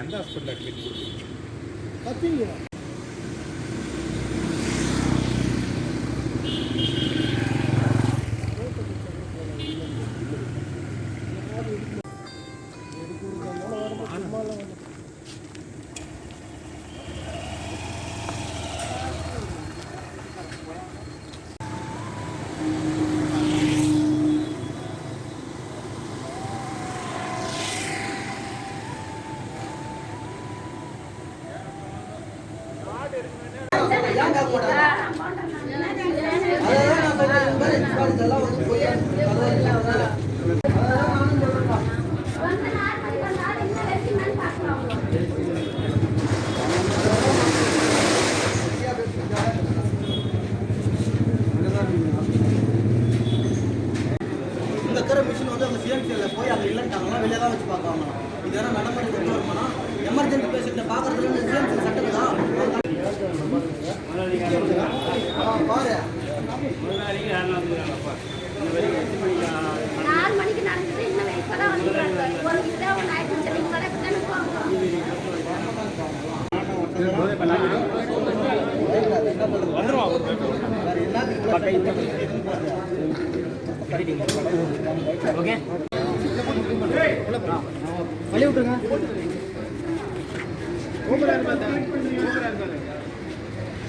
எந்த hospital admit கொடுத்தீங்க? கத்திங்க இது வேணா நடைமுறை கொண்டு வருமானா எமர்ஜென்சி பேஷண்ட்டை பார்க்கறதுல இந்த சட்டம் தான். நாலு மணிக்கு நடந்தது இன்னும் ஒரு ஒன்று ஆயிடுச்சு. வேற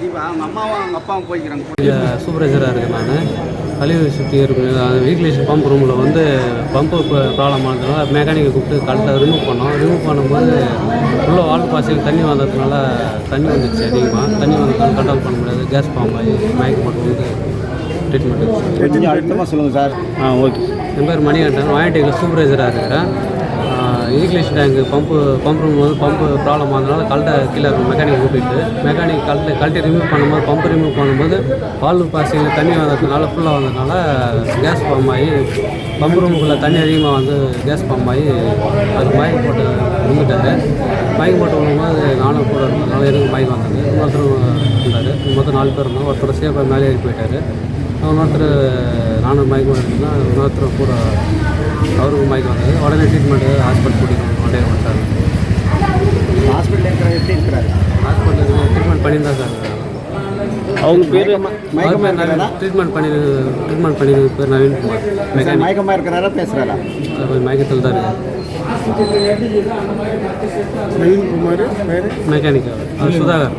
தீபா அவங்க அம்மாவும் அவங்க அப்பாவும் போய்க்கிறாங்க. இங்கே சூப்பர்வைசராக இருக்கேன் நான். கழிவு சுற்றி இருக்கு. வீக்லி பம்ப் ரூமில் வந்து பம்பு ப்ராப்ளம் ஆனதுனால மெக்கானிக்கை கூப்பிட்டு கரெக்டாக ரிமூவ் பண்ணோம். ரிமூவ் பண்ணும்போது உள்ள வால் பாசிங் தண்ணி வந்ததுனால தண்ணி வந்துச்சு அதிகமாக தண்ணி வந்ததுனால கண்ட்ரோல் பண்ண முடியாது. கேஸ் பாம்பு ஆகி மயக்கம் போட்டு வந்து ட்ரீட்மெண்ட் கொஞ்சம் அழுத்தமாக சொல்லுங்கள் சார். ஆ ஓகே என் பேர் மணிகண்டன். வாயட்டியில் சூப்பர்வைசராக இருக்கிறேன் English tank pump pump room வந்து பம்பு ப்ராப்ளம் ஆனதுனால கல்ட்டை கீழே மெக்கானிக் கூப்பிட்டு மெக்கானிக் கல்ட்டு கழட்டி ரிமூவ் பண்ணும்போது பம்பு ரிமூவ் பண்ணும்போது பால் பாசியில் தண்ணி வந்ததுனால ஃபுல்லாக வந்ததுனால கேஸ் பம்ப் ஆகி பம்பு ரூமுக்குள்ளே தண்ணி அதிகமாக வந்து கேஸ் பம்ப் ஆகி அது மயக்கம் போட்டு விழுந்துட்டாரு மயக்கம் போட்டு விழும்போது நானும் கூட இருந்ததுனால எனக்கு மயக்கம் வந்தது. இன்னொருத்தரும் இருந்தார் மொத்தம் நாலு பேர் இருந்தோம். ஒருத்தர் சேஃபாக மேலே ஏறி போயிட்டார். இன்னொருத்தர் நானும் மயக்கம் வந்துருந்தேன் இன்னொருத்தர் கூட அவருக்கும் மயக்கம் வந்தது உடனே ட்ரீட்மெண்ட்டு ஹாஸ்பிட்டல் கூட்டிகிட்டு கொண்டே வந்துட்டாங்க ஹாஸ்பிட்டல் இருக்கிற எப்படி இருக்கிறாரு ஹாஸ்பிட்டலுக்கு ட்ரீட்மெண்ட் பண்ணியிருந்தா சார் அவங்க பேர் பேர் நவீன் ட்ரீட்மெண்ட் பண்ணி ட்ரீட்மெண்ட் பண்ணி பேர் நவீன்குமார் மெக்கானிக் மயக்கமாக இருக்கிறாரா பேசுகிறாரா அவர் மயக்கத்தில் தான் இருக்குது நவீன்குமார் வேறு மெக்கானிக் அவர் சுதாகர்